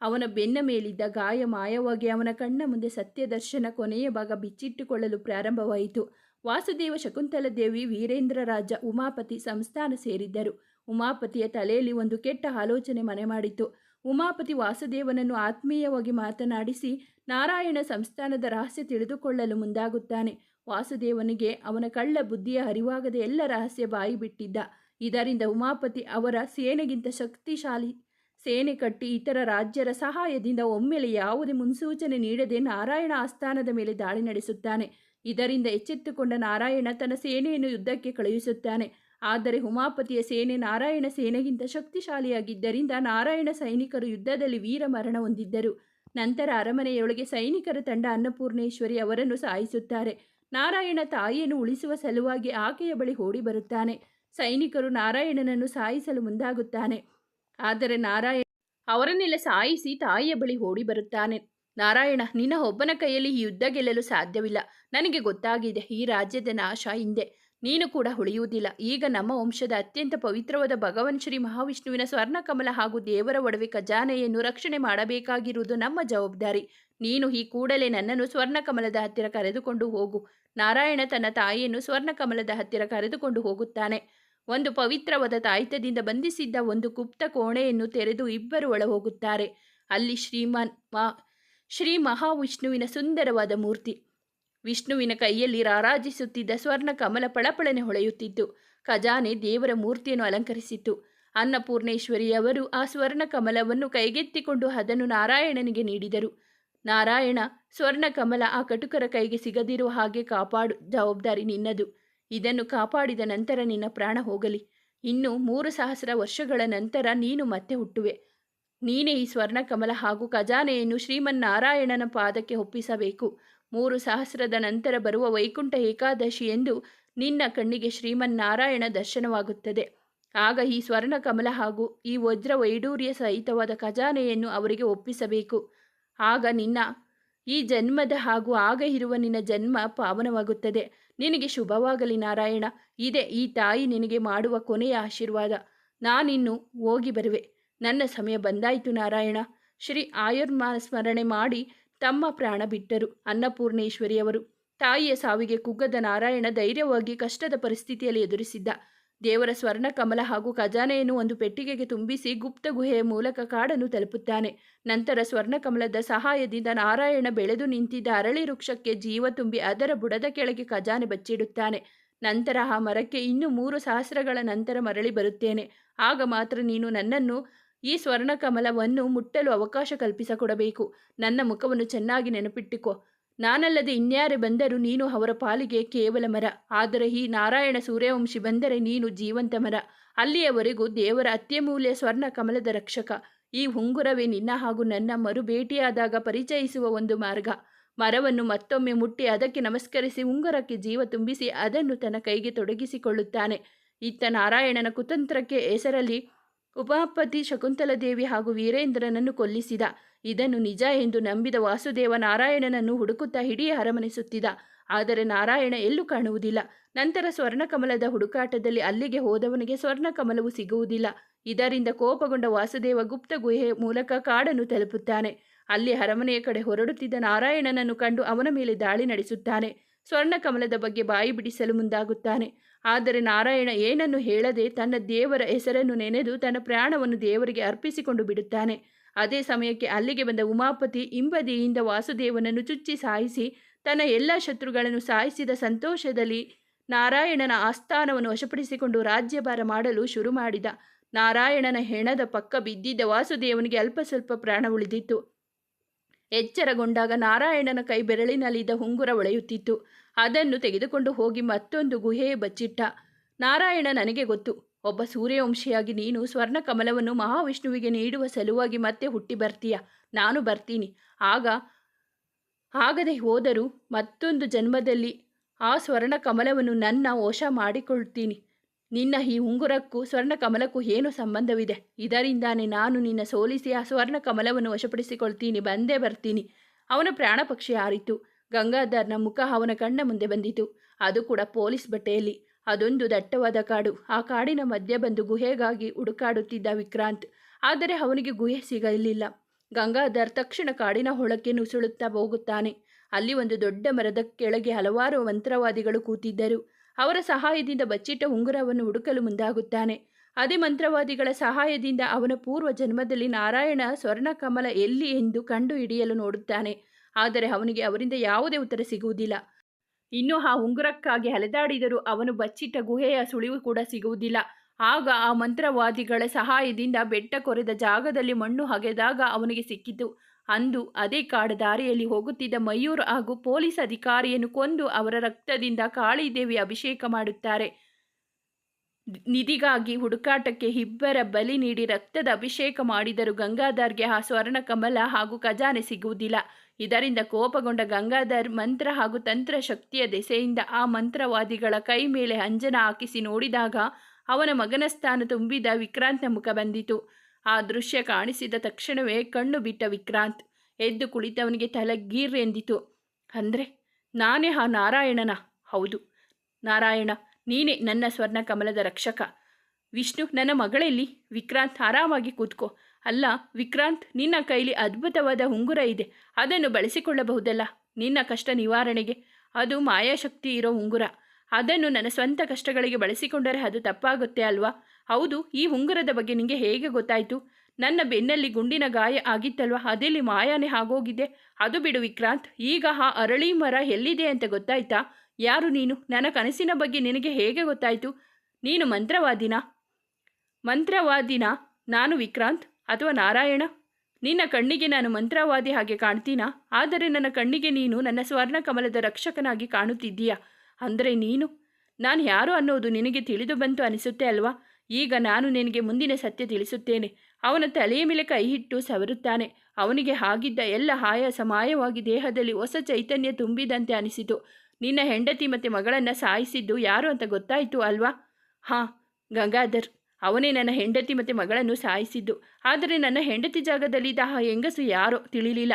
ಅವನ ಬೆನ್ನ ಮೇಲಿದ್ದ ಗಾಯ ಮಾಯವಾಗಿ ಅವನ ಕಣ್ಣ ಮುಂದೆ ಸತ್ಯದರ್ಶನ ಕೊನೆಯ ಭಾಗ ಬಿಚ್ಚಿಟ್ಟುಕೊಳ್ಳಲು ಪ್ರಾರಂಭವಾಯಿತು. ವಾಸುದೇವ ಶಕುಂತಲ ದೇವಿ ವೀರೇಂದ್ರ ರಾಜ, ಉಮಾಪತಿ ಸಂಸ್ಥಾನ ಸೇರಿದ್ದರು. ಉಮಾಪತಿಯ ತಲೆಯಲ್ಲಿ ಒಂದು ಕೆಟ್ಟ ಆಲೋಚನೆ ಮನೆ ಮಾಡಿತು. ಉಮಾಪತಿ ವಾಸುದೇವನನ್ನು ಆತ್ಮೀಯವಾಗಿ ಮಾತನಾಡಿಸಿ, ನಾರಾಯಣ ಸಂಸ್ಥಾನದ ರಹಸ್ಯ ತಿಳಿದುಕೊಳ್ಳಲು ಮುಂದಾಗುತ್ತಾನೆ. ವಾಸುದೇವನಿಗೆ ಅವನ ಕಳ್ಳ ಬುದ್ಧಿಯ ಹರಿವಾಗದ ಎಲ್ಲ ರಹಸ್ಯ ಬಾಯಿ ಬಿಟ್ಟಿದ್ದ. ಇದರಿಂದ ಉಮಾಪತಿ ಅವರ ಸೇನೆಗಿಂತ ಶಕ್ತಿಶಾಲಿ. ಸೇನೆ ಕಟ್ಟಿ ಇತರ ರಾಜ್ಯರ ಸಹಾಯದಿಂದ ಒಮ್ಮೆಲೆ ಯಾವುದೇ ಮುನ್ಸೂಚನೆ ನೀಡದೆ ನಾರಾಯಣ ಆಸ್ಥಾನದ ಮೇಲೆ ದಾಳಿ ನಡೆಸುತ್ತಾನೆ. ಇದರಿಂದ ಎಚ್ಚೆತ್ತುಕೊಂಡ ನಾರಾಯಣ ತನ್ನ ಸೇನೆಯನ್ನು ಯುದ್ಧಕ್ಕೆ ಕಳುಹಿಸುತ್ತಾನೆ. ಆದರೆ ಉಮಾಪತಿಯ ಸೇನೆ ನಾರಾಯಣ ಸೇನೆಗಿಂತ ಶಕ್ತಿಶಾಲಿಯಾಗಿದ್ದರಿಂದ ನಾರಾಯಣ ಸೈನಿಕರು ಯುದ್ಧದಲ್ಲಿ ವೀರ ಮರಣ ಹೊಂದಿದ್ದರು. ನಂತರ ಅರಮನೆಯೊಳಗೆ ಸೈನಿಕರ ತಂಡ ಅನ್ನಪೂರ್ಣೇಶ್ವರಿ ಅವರನ್ನು ಸಾಯಿಸುತ್ತಾರೆ. ನಾರಾಯಣ ತಾಯಿಯನ್ನು ಉಳಿಸುವ ಸಲುವಾಗಿ ಆಕೆಯ ಬಳಿ ಓಡಿ ಬರುತ್ತಾನೆ. ಸೈನಿಕರು ನಾರಾಯಣನನ್ನು ಸಾಯಿಸಲು ಮುಂದಾಗುತ್ತಾನೆ. ಆದರೆ ನಾರಾಯಣ ಅವರನ್ನೆಲ್ಲ ಸಾಯಿಸಿ ತಾಯಿಯ ಬಳಿ ಓಡಿ ಬರುತ್ತಾನೆ. ನಾರಾಯಣ, ನಿನ್ನ ಒಬ್ಬನ ಕೈಯಲ್ಲಿ ಈ ಯುದ್ಧ ಗೆಲ್ಲಲು ಸಾಧ್ಯವಿಲ್ಲ. ನನಗೆ ಗೊತ್ತಾಗಿದೆ, ಈ ರಾಜ್ಯದ ನಾಶ ಹಿಂದೆ. ನೀನು ಕೂಡ ಉಳಿಯುವುದಿಲ್ಲ. ಈಗ ನಮ್ಮ ವಂಶದ ಅತ್ಯಂತ ಪವಿತ್ರವಾದ ಭಗವನ್ ಶ್ರೀ ಮಹಾವಿಷ್ಣುವಿನ ಸ್ವರ್ಣಕಮಲ ಹಾಗೂ ದೇವರ ಒಡವೆ ಖಜಾನೆಯನ್ನು ರಕ್ಷಣೆ ಮಾಡಬೇಕಾಗಿರುವುದು ನಮ್ಮ ಜವಾಬ್ದಾರಿ. ನೀನು ಈ ಕೂಡಲೇ ನನ್ನನ್ನು ಸ್ವರ್ಣಕಮಲದ ಹತ್ತಿರ ಕರೆದುಕೊಂಡು ಹೋಗು. ನಾರಾಯಣ ತನ್ನ ತಾಯಿಯನ್ನು ಸ್ವರ್ಣಕಮಲದ ಹತ್ತಿರ ಕರೆದುಕೊಂಡು ಹೋಗುತ್ತಾನೆ. ಒಂದು ಪವಿತ್ರವಾದ ತಾಯಿತದಿಂದ ಬಂಧಿಸಿದ್ದ ಒಂದು ಗುಪ್ತ ಕೋಣೆಯನ್ನು ತೆರೆದು ಇಬ್ಬರು ಒಳ ಹೋಗುತ್ತಾರೆ ಅಲ್ಲಿ ಶ್ರೀಮಾನ್ ಮಾ, ಶ್ರೀ ಮಹಾವಿಷ್ಣುವಿನ ಸುಂದರವಾದ ಮೂರ್ತಿ. ವಿಷ್ಣುವಿನ ಕೈಯಲ್ಲಿ ರಾರಾಜಿಸುತ್ತಿದ್ದ ಸ್ವರ್ಣ ಕಮಲ ಪಳಪಳನೆ ಹೊಳೆಯುತ್ತಿತ್ತು. ಖಜಾನೆ ದೇವರ ಮೂರ್ತಿಯನ್ನು ಅಲಂಕರಿಸಿತ್ತು. ಅನ್ನಪೂರ್ಣೇಶ್ವರಿಯವರು ಆ ಸ್ವರ್ಣ ಕಮಲವನ್ನು ಕೈಗೆತ್ತಿಕೊಂಡು ಅದನ್ನು ನಾರಾಯಣನಿಗೆ ನೀಡಿದರು. ನಾರಾಯಣ, ಸ್ವರ್ಣ, ಕಮಲ ಆ ಕಟುಕರ ಕೈಗೆ ಸಿಗದಿರುವ ಹಾಗೆ ಕಾಪಾಡು ಜವಾಬ್ದಾರಿ ನಿನ್ನದು. ಇದನ್ನು ಕಾಪಾಡಿದ ನಂತರ ನಿನ್ನ ಪ್ರಾಣ ಹೋಗಲಿ. ಇನ್ನು ಮೂರು ಸಹಸ್ರ ವರ್ಷಗಳ ನಂತರ ನೀನು ಮತ್ತೆ ಹುಟ್ಟುವೆ. ನೀನೇ ಈ ಸ್ವರ್ಣ, ಕಮಲ ಹಾಗೂ ಖಜಾನೆಯನ್ನು ಶ್ರೀಮನ್ನಾರಾಯಣನ ಪಾದಕ್ಕೆ ಒಪ್ಪಿಸಬೇಕು. ಮೂರು ಸಹಸ್ರದ ನಂತರ ಬರುವ ವೈಕುಂಠ ಏಕಾದಶಿ ಎಂದು ನಿನ್ನ ಕಣ್ಣಿಗೆ ಶ್ರೀಮನ್ನಾರಾಯಣ ದರ್ಶನವಾಗುತ್ತದೆ. ಆಗ ಈ ಸ್ವರ್ಣ, ಕಮಲ ಹಾಗೂ ಈ ವಜ್ರ ವೈಡೂರ್ಯ ಸಹಿತವಾದ ಖಜಾನೆಯನ್ನು ಅವರಿಗೆ ಒಪ್ಪಿಸಬೇಕು. ಆಗ ನಿನ್ನ, ಈ ಜನ್ಮದ ಹಾಗೂ ಆಗ ಇರುವ ನಿನ್ನ ಜನ್ಮ ಪಾವನವಾಗುತ್ತದೆ. ನಿನಗೆ ಶುಭವಾಗಲಿ ನಾರಾಯಣ. ಇದೆ ಈ ತಾಯಿ ನಿನಗೆ ಮಾಡುವ ಕೊನೆಯ ಆಶೀರ್ವಾದ. ನಾನಿನ್ನು ಹೋಗಿ ಬರುವೆ. ನನ್ನ ಸಮಯ ಬಂದಾಯಿತು ನಾರಾಯಣ. ಶ್ರೀ ಆಯುರ್ಮಾನ ಸ್ಮರಣೆ ಮಾಡಿ ತಮ್ಮ ಪ್ರಾಣ ಬಿಟ್ಟರು ಅನ್ನಪೂರ್ಣೇಶ್ವರಿಯವರು. ತಾಯಿಯ ಸಾವಿಗೆ ಕುಗ್ಗದ ನಾರಾಯಣ ಧೈರ್ಯವಾಗಿ ಕಷ್ಟದ ಪರಿಸ್ಥಿತಿಯಲ್ಲಿ ಎದುರಿಸಿದ್ದ. ದೇವರ ಸ್ವರ್ಣ, ಕಮಲ ಹಾಗೂ ಖಜಾನೆಯನ್ನು ಒಂದು ಪೆಟ್ಟಿಗೆಗೆ ತುಂಬಿಸಿ ಗುಪ್ತ ಗುಹೆಯ ಮೂಲಕ ಕಾಡನ್ನು ತಲುಪುತ್ತಾನೆ. ನಂತರ ಸ್ವರ್ಣ, ಕಮಲದ ಸಹಾಯದಿಂದ ನಾರಾಯಣ ಬೆಳೆದು ನಿಂತಿದ್ದ ಅರಳಿ ವೃಕ್ಷಕ್ಕೆ ಜೀವ ತುಂಬಿ ಅದರ ಬುಡದ ಕೆಳಗೆ ಖಜಾನೆ ಬಚ್ಚಿಡುತ್ತಾನೆ. ನಂತರ ಆ ಮರಕ್ಕೆ ಇನ್ನೂ ಮೂರು ಸಹಸ್ರಗಳ ನಂತರ ಮರಳಿ ಬರುತ್ತೇನೆ. ಆಗ ಮಾತ್ರ ನೀನು ನನ್ನನ್ನು, ಈ ಸ್ವರ್ಣ, ಕಮಲವನ್ನು ಮುಟ್ಟಲು ಅವಕಾಶ ಕಲ್ಪಿಸಿಕೊಡಬೇಕು. ನನ್ನ ಮುಖವನ್ನು ಚೆನ್ನಾಗಿ ನೆನಪಿಟ್ಟುಕೋ. ನಾನಲ್ಲದೆ ಇನ್ಯಾರೆ ಬಂದರೂ ನೀನು ಅವರ ಪಾಲಿಗೆ ಕೇವಲ ಮರ. ಆದರೆ ಈ ನಾರಾಯಣ ಸೂರ್ಯವಂಶಿ ಬಂದರೆ ನೀನು ಜೀವಂತ ಮರ. ಅಲ್ಲಿಯವರೆಗೂ ದೇವರ ಅತ್ಯಮೂಲ್ಯ ಸ್ವರ್ಣ ಕಮಲದ ರಕ್ಷಕ. ಈ ಉಂಗುರವೇ ನಿನ್ನ ಹಾಗೂ ನನ್ನ ಮರು ಭೇಟಿಯಾದಾಗ ಪರಿಚಯಿಸುವ ಒಂದು ಮಾರ್ಗ. ಮರವನ್ನು ಮತ್ತೊಮ್ಮೆ ಮುಟ್ಟಿ ಅದಕ್ಕೆ ನಮಸ್ಕರಿಸಿ ಉಂಗುರಕ್ಕೆ ಜೀವ ತುಂಬಿಸಿ ಅದನ್ನು ತನ್ನ ಕೈಗೆ ತೊಡಗಿಸಿಕೊಳ್ಳುತ್ತಾನೆ. ಇತ್ತ ನಾರಾಯಣನ ಕುತಂತ್ರಕ್ಕೆ ಹೆಸರಲ್ಲಿ ಉಮಾಪತಿ ಶಕುಂತಲದೇವಿ ಹಾಗೂ ವೀರೇಂದ್ರನನ್ನು ಕೊಲ್ಲಿಸಿದ. ಇದನ್ನು ನಿಜ ಎಂದು ನಂಬಿದ ವಾಸುದೇವ ನಾರಾಯಣನನ್ನು ಹುಡುಕುತ್ತಾ ಹಿಡಿ ಅರಮನೆ ಸುತ್ತಿದ ಆದರೆ ನಾರಾಯಣ ಎಲ್ಲೂ ಕಾಣುವುದಿಲ್ಲ. ನಂತರ ಸ್ವರ್ಣಕಮಲದ ಹುಡುಕಾಟದಲ್ಲಿ ಅಲ್ಲಿಗೆ ಹೋದವನಿಗೆ ಸ್ವರ್ಣಕಮಲವು ಸಿಗುವುದಿಲ್ಲ. ಇದರಿಂದ ಕೋಪಗೊಂಡ ವಾಸುದೇವ ಗುಪ್ತ ಗುಹೆ ಮೂಲಕ ಕಾಡನ್ನು ತಲುಪುತ್ತಾನೆ. ಅಲ್ಲಿ ಅರಮನೆಯ ಕಡೆ ಹೊರಡುತ್ತಿದ್ದ ನಾರಾಯಣನನ್ನು ಕಂಡು ಅವನ ಮೇಲೆ ದಾಳಿ ನಡೆಸುತ್ತಾನೆ. ಸ್ವರ್ಣಕಮಲದ ಬಗ್ಗೆ ಬಾಯಿ ಬಿಡಿಸಲು ಮುಂದಾಗುತ್ತಾನೆ. ಆದರೆ ನಾರಾಯಣ ಏನನ್ನು ಹೇಳದೆ ತನ್ನ ದೇವರ ಹೆಸರನ್ನು ನೆನೆದು ತನ್ನ ಪ್ರಾಣವನ್ನು ದೇವರಿಗೆ ಅರ್ಪಿಸಿಕೊಂಡು ಬಿಡುತ್ತಾನೆ. ಅದೇ ಸಮಯಕ್ಕೆ ಅಲ್ಲಿಗೆ ಬಂದ ಉಮಾಪತಿ ಹಿಂಬದಿಯಿಂದ ವಾಸುದೇವನನ್ನು ಚುಚ್ಚಿ ಸಾಯಿಸಿ, ತನ್ನ ಎಲ್ಲ ಶತ್ರುಗಳನ್ನು ಸಾಯಿಸಿದ ಸಂತೋಷದಲ್ಲಿ ನಾರಾಯಣನ ಆಸ್ಥಾನವನ್ನು ವಶಪಡಿಸಿಕೊಂಡು ರಾಜ್ಯಭಾರ ಮಾಡಲು ಶುರು ಮಾಡಿದ. ನಾರಾಯಣನ ಹೆಣದ ಪಕ್ಕ ಬಿದ್ದಿದ್ದ ವಾಸುದೇವನಿಗೆ ಅಲ್ಪ ಸ್ವಲ್ಪ ಪ್ರಾಣ ಉಳಿದಿತ್ತು. ಎಚ್ಚರಗೊಂಡಾಗ ನಾರಾಯಣನ ಕೈ ಬೆರಳಿನಲ್ಲಿದ್ದ ಉಂಗುರ ಒಳೆಯುತ್ತಿತ್ತು. ಅದನ್ನು ತೆಗೆದುಕೊಂಡು ಹೋಗಿ ಮತ್ತೊಂದು ಗುಹೆಯ ಬಚ್ಚಿಟ್ಟ. ನಾರಾಯಣ ನನಗೆ ಗೊತ್ತು, ಒಬ್ಬ ಸೂರ್ಯವಂಶಿಯಾಗಿ ನೀನು ಸ್ವರ್ಣ ಕಮಲವನ್ನು ಮಹಾವಿಷ್ಣುವಿಗೆ ನೀಡುವ ಸಲುವಾಗಿ ಮತ್ತೆ ಹುಟ್ಟಿ ಬರ್ತೀಯ. ನಾನು ಬರ್ತೀನಿ. ಆಗ, ಆಗದೆ ಹೋದರೂ ಮತ್ತೊಂದು ಜನ್ಮದಲ್ಲಿ ಆ ಸ್ವರ್ಣ ಕಮಲವನ್ನು ನನ್ನ ವಶ ಮಾಡಿಕೊಳ್ತೀನಿ. ನಿನ್ನ ಈ ಉಂಗುರಕ್ಕೂ ಸ್ವರ್ಣ ಕಮಲಕ್ಕೂ ಏನು ಸಂಬಂಧವಿದೆ? ಇದರಿಂದಾನೇ ನಾನು ನಿನ್ನ ಸೋಲಿಸಿ ಆ ಸ್ವರ್ಣ ಕಮಲವನ್ನು ವಶಪಡಿಸಿಕೊಳ್ತೀನಿ, ಬಂದೇ ಬರ್ತೀನಿ. ಅವನ ಪ್ರಾಣಪಕ್ಷಿ ಆರಿತು. ಗಂಗಾಧರ್ನ ಮುಖ ಅವನ ಕಣ್ಣ ಮುಂದೆ ಬಂದಿತು. ಅದು ಕೂಡ ಪೊಲೀಸ್ ಬಟ್ಟೆಯಲ್ಲಿ. ಅದೊಂದು ದಟ್ಟವಾದ ಕಾಡು. ಆ ಕಾಡಿನ ಮಧ್ಯೆ ಬಂದು ಗುಹೆಗಾಗಿ ಹುಡುಕಾಡುತ್ತಿದ್ದ ವಿಕ್ರಾಂತ್. ಆದರೆ ಅವನಿಗೆ ಗುಹೆ ಸಿಗಲಿಲ್ಲ. ಗಂಗಾಧರ್ ತಕ್ಷಣ ಕಾಡಿನ ಹೊಳಕ್ಕೆ ನುಸುಳುತ್ತಾ ಹೋಗುತ್ತಾನೆ. ಅಲ್ಲಿ ಒಂದು ದೊಡ್ಡ ಮರದ ಕೆಳಗೆ ಹಲವಾರು ಮಂತ್ರವಾದಿಗಳು ಕೂತಿದ್ದರು. ಅವರ ಸಹಾಯದಿಂದ ಬಚ್ಚಿಟ್ಟ ಉಂಗುರವನ್ನು ಹುಡುಕಲು ಮುಂದಾಗುತ್ತಾನೆ. ಅದೇ ಮಂತ್ರವಾದಿಗಳ ಸಹಾಯದಿಂದ ಅವನ ಪೂರ್ವ ಜನ್ಮದಲ್ಲಿ ನಾರಾಯಣ ಸ್ವರ್ಣಕಮಲ ಎಲ್ಲಿ ಎಂದು ಕಂಡು ಹಿಡಿಯಲು ನೋಡುತ್ತಾನೆ. ಆದರೆ ಅವನಿಗೆ ಅವರಿಂದ ಯಾವುದೇ ಉತ್ತರ ಸಿಗುವುದಿಲ್ಲ. ಇನ್ನು ಆ ಉಂಗುರಕ್ಕಾಗಿ ಅಲೆದಾಡಿದರೂ ಅವನು ಬಚ್ಚಿಟ್ಟ ಗುಹೆಯ ಸುಳಿವು ಕೂಡ ಸಿಗುವುದಿಲ್ಲ. ಆಗ ಆ ಮಂತ್ರವಾದಿಗಳ ಸಹಾಯದಿಂದ ಬೆಟ್ಟ ಕೊರೆದ ಜಾಗದಲ್ಲಿ ಮಣ್ಣು ಹಗೆದಾಗ ಅವನಿಗೆ ಸಿಕ್ಕಿತು. ಅಂದು ಅದೇ ಕಾಡ ದಾರಿಯಲ್ಲಿ ಹೋಗುತ್ತಿದ್ದ ಮಯೂರ್ ಹಾಗೂ ಪೊಲೀಸ್ ಅಧಿಕಾರಿಯನ್ನು ಕೊಂದು ಅವರ ರಕ್ತದಿಂದ ಕಾಳಿದೇವಿ ಅಭಿಷೇಕ ಮಾಡುತ್ತಾರೆ. ನಿಧಿಗಾಗಿ ಹುಡುಕಾಟಕ್ಕೆ ಇಬ್ಬರ ಬಲಿ ನೀಡಿ ರಕ್ತದ ಅಭಿಷೇಕ ಮಾಡಿದರೂ ಗಂಗಾಧರ್ಗೆ ಆ ಸ್ವರ್ಣ ಕಮಲ ಹಾಗೂ ಖಜಾನೆ ಸಿಗುವುದಿಲ್ಲ. ಇದರಿಂದ ಕೋಪಗೊಂಡ ಗಂಗಾಧರ್ ಮಂತ್ರ ಹಾಗೂ ತಂತ್ರ ಶಕ್ತಿಯ ದೆಸೆಯಿಂದ ಆ ಮಂತ್ರವಾದಿಗಳ ಕೈ ಮೇಲೆ ಅಂಜನ ಹಾಕಿಸಿ ನೋಡಿದಾಗ ಅವನ ಮಗನ ಸ್ಥಾನ ತುಂಬಿದ ವಿಕ್ರಾಂತ್ನ ಮುಖ ಬಂದಿತು. ಆ ದೃಶ್ಯ ಕಾಣಿಸಿದ ತಕ್ಷಣವೇ ಕಣ್ಣು ಬಿಟ್ಟ ವಿಕ್ರಾಂತ್. ಎದ್ದು ಕುಳಿತವನಿಗೆ ತಲೆ ಗೀರ್ ಎಂದಿತು. ಅಂದರೆ ನಾನೇ ಆ ನಾರಾಯಣನ? ಹೌದು. ನಾರಾಯಣ, ನೀನೇ ನನ್ನ ಸ್ವರ್ಣ ಕಮಲದ ರಕ್ಷಕ. ವಿಷ್ಣು, ನನ್ನ ಮಗಳಲ್ಲಿ ವಿಕ್ರಾಂತ್, ಆರಾಮಾಗಿ ಕೂತ್ಕೋ. ಅಲ್ಲ, ವಿಕ್ರಾಂತ್, ನಿನ್ನ ಕೈಲಿ ಅದ್ಭುತವಾದ ಉಂಗುರ ಇದೆ. ಅದನ್ನು ಬಳಸಿಕೊಳ್ಳಬಹುದಲ್ಲ? ನಿನ್ನ ಕಷ್ಟ ನಿವಾರಣೆಗೆ ಅದು ಮಾಯಾಶಕ್ತಿ ಇರೋ ಉಂಗುರ. ಅದನ್ನು ನನ್ನ ಸ್ವಂತ ಕಷ್ಟಗಳಿಗೆ ಬಳಸಿಕೊಂಡರೆ ಅದು ತಪ್ಪಾಗುತ್ತೆ ಅಲ್ವಾ? ಹೌದು, ಈ ಉಂಗುರದ ಬಗ್ಗೆ ನಿಮಗೆ ಹೇಗೆ ಗೊತ್ತಾಯಿತು? ನನ್ನ ಬೆನ್ನಲ್ಲಿ ಗುಂಡಿನ ಗಾಯ ಆಗಿತ್ತಲ್ವಾ? ಅದೆಲ್ಲಿ ಮಾಯಾನೆ ಆಗೋಗಿದೆ. ಅದು ಬಿಡು ವಿಕ್ರಾಂತ್, ಈಗ ಆ ಅರಳಿ ಮರ ಎಲ್ಲಿದೆ ಅಂತ ಗೊತ್ತಾಯ್ತಾ? ಯಾರು ನೀನು? ನನ್ನ ಕನಸಿನ ಬಗ್ಗೆ ನಿನಗೆ ಹೇಗೆ ಗೊತ್ತಾಯಿತು? ನೀನು ಮಂತ್ರವಾದಿನ? ಮಂತ್ರವಾದಿನ? ನಾನು ವಿಕ್ರಾಂತ್? ಅಥವಾ ನಾರಾಯಣ? ನಿನ್ನ ಕಣ್ಣಿಗೆ ನಾನು ಮಂತ್ರವಾದಿ ಹಾಗೆ ಕಾಣ್ತೀನಾ? ಆದರೆ ನನ್ನ ಕಣ್ಣಿಗೆ ನೀನು ನನ್ನ ಸ್ವರ್ಣ ಕಮಲದ ರಕ್ಷಕನಾಗಿ ಕಾಣುತ್ತಿದ್ದೀಯಾ? ಅಂದರೆ ನೀನು? ನಾನು ಯಾರು ಅನ್ನೋದು ನಿನಗೆ ತಿಳಿದು ಬಂತು ಅನಿಸುತ್ತೆ ಅಲ್ವಾ? ಈಗ ನಾನು ನಿನಗೆ ಮುಂದಿನ ಸತ್ಯ ತಿಳಿಸುತ್ತೇನೆ. ಅವನ ತಲೆಯ ಮೇಲೆ ಕೈ ಸವರುತ್ತಾನೆ. ಅವನಿಗೆ ಆಗಿದ್ದ ಎಲ್ಲ ಹಾಯ ಸಮಾಯವಾಗಿ ದೇಹದಲ್ಲಿ ಹೊಸ ಚೈತನ್ಯ ತುಂಬಿದಂತೆ ಅನಿಸಿತು. ನಿನ್ನ ಹೆಂಡತಿ ಮತ್ತು ಮಗಳನ್ನು ಸಾಯಿಸಿದ್ದು ಯಾರು ಅಂತ ಗೊತ್ತಾಯಿತು ಅಲ್ವಾ? ಹಾಂ, ಗಂಗಾಧರ್. ಅವನೇ ನನ್ನ ಹೆಂಡತಿ ಮತ್ತು ಮಗಳನ್ನು ಸಾಯಿಸಿದ್ದು. ಆದರೆ ನನ್ನ ಹೆಂಡತಿ ಜಾಗದಲ್ಲಿದ್ದ ಆ ಹೆಂಗಸು ಯಾರೋ ತಿಳಿಲಿಲ್ಲ.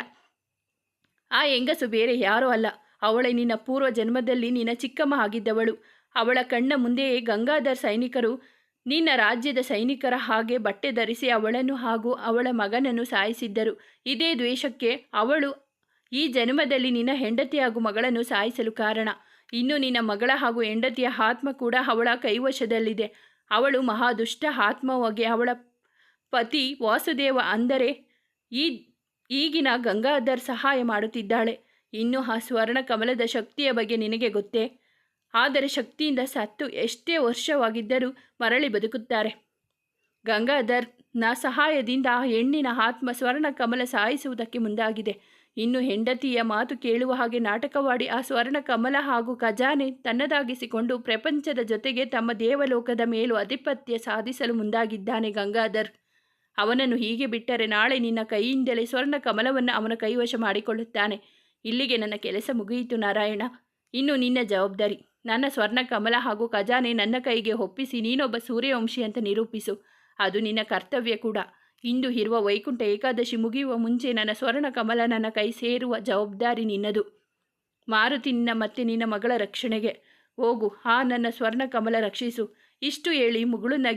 ಆ ಹೆಂಗಸು ಬೇರೆ ಯಾರೋ ಅಲ್ಲ. ಅವಳೆ ನಿನ್ನ ಪೂರ್ವ ಜನ್ಮದಲ್ಲಿ ನಿನ್ನ ಚಿಕ್ಕಮ್ಮ ಆಗಿದ್ದವಳು. ಅವಳ ಕಣ್ಣ ಮುಂದೆಯೇ ಗಂಗಾಧರ್ ಸೈನಿಕರು, ನಿನ್ನ ರಾಜ್ಯದ ಸೈನಿಕರ ಹಾಗೆ ಬಟ್ಟೆ ಧರಿಸಿ ಅವಳನ್ನು ಹಾಗೂ ಅವಳ ಮಗನನ್ನು ಸಾಯಿಸಿದ್ದರು. ಇದೇ ದ್ವೇಷಕ್ಕೆ ಅವಳು ಈ ಜನ್ಮದಲ್ಲಿ ನಿನ್ನ ಹೆಂಡತಿ ಹಾಗೂ ಮಗಳನ್ನು ಸಾಯಿಸಲು ಕಾರಣ. ಇನ್ನು ನಿನ್ನ ಮಗಳ ಹಾಗೂ ಹೆಂಡತಿಯ ಆತ್ಮ ಕೂಡ ಅವಳ ಕೈವಶದಲ್ಲಿದೆ. ಅವಳು ಮಹಾದುಷ್ಟ ಆತ್ಮವಾಗಿ ಅವಳ ಪತಿ ವಾಸುದೇವ ಅಂದರೆ ಈ ಈಗಿನ ಗಂಗಾಧರ್ ಸಹಾಯ ಮಾಡುತ್ತಿದ್ದಾಳೆ. ಇನ್ನು ಆ ಸ್ವರ್ಣ ಕಮಲದ ಶಕ್ತಿಯ ಬಗ್ಗೆ ನಿನಗೆ ಗೊತ್ತೇ? ಆದರೆ ಶಕ್ತಿಯಿಂದ ಸತ್ತು ಎಷ್ಟೇ ವರ್ಷವಾಗಿದ್ದರೂ ಮರಳಿ ಬದುಕುತ್ತಾರೆ. ಗಂಗಾಧರ್ನ ಸಹಾಯದಿಂದ ಆ ಹೆಣ್ಣಿನ ಆತ್ಮ ಸ್ವರ್ಣ ಕಮಲ ಸಾಯಿಸುವುದಕ್ಕೆ ಮುಂದಾಗಿದೆ. ಇನ್ನು ಹೆಂಡತಿಯ ಮಾತು ಕೇಳುವ ಹಾಗೆ ನಾಟಕವಾಡಿ ಆ ಸ್ವರ್ಣ ಕಮಲ ಹಾಗೂ ಖಜಾನೆ ತನ್ನದಾಗಿಸಿಕೊಂಡು ಪ್ರಪಂಚದ ಜೊತೆಗೆ ತಮ್ಮ ದೇವಲೋಕದ ಮೇಲೂ ಅಧಿಪತ್ಯ ಸಾಧಿಸಲು ಮುಂದಾಗಿದ್ದಾನೆ ಗಂಗಾಧರ್. ಅವನನ್ನು ಹೀಗೆ ಬಿಟ್ಟರೆ ನಾಳೆ ನಿನ್ನ ಕೈಯಿಂದಲೇ ಸ್ವರ್ಣ ಕಮಲವನ್ನು ಅವನ ಕೈವಶ ಮಾಡಿಕೊಳ್ಳುತ್ತಾನೆ. ಇಲ್ಲಿಗೆ ನನ್ನ ಕೆಲಸ ಮುಗಿಯಿತು ನಾರಾಯಣ. ಇನ್ನು ನಿನ್ನ ಜವಾಬ್ದಾರಿ. ನನ್ನ ಸ್ವರ್ಣ ಕಮಲ ಹಾಗೂ ಖಜಾನೆ ನನ್ನ ಕೈಗೆ ಒಪ್ಪಿಸಿ ನೀನೊಬ್ಬ ಸೂರ್ಯವಂಶಿ ಅಂತ ನಿರೂಪಿಸು. ಅದು ನಿನ್ನ ಕರ್ತವ್ಯ ಕೂಡ. ಇಂದು ಇರುವ ವೈಕುಂಠ ಏಕಾದಶಿ ಮುಗಿಯುವ ಮುಂಚೆ ನನ್ನ ಸ್ವರ್ಣ ಕಮಲ ನನ್ನ ಕೈ ಸೇರುವ ಜವಾಬ್ದಾರಿ ನಿನ್ನದು. ಮಾರುತಿ ನಿನ್ನ ಮತ್ತೆ ನಿನ್ನ ಮಗಳ ರಕ್ಷಣೆಗೆ. ಹೋಗು, ಆ ನನ್ನ ಸ್ವರ್ಣ ಕಮಲ ರಕ್ಷಿಸು. ಇಷ್ಟು ಹೇಳಿ ಮುಗುಳು ನಗಿ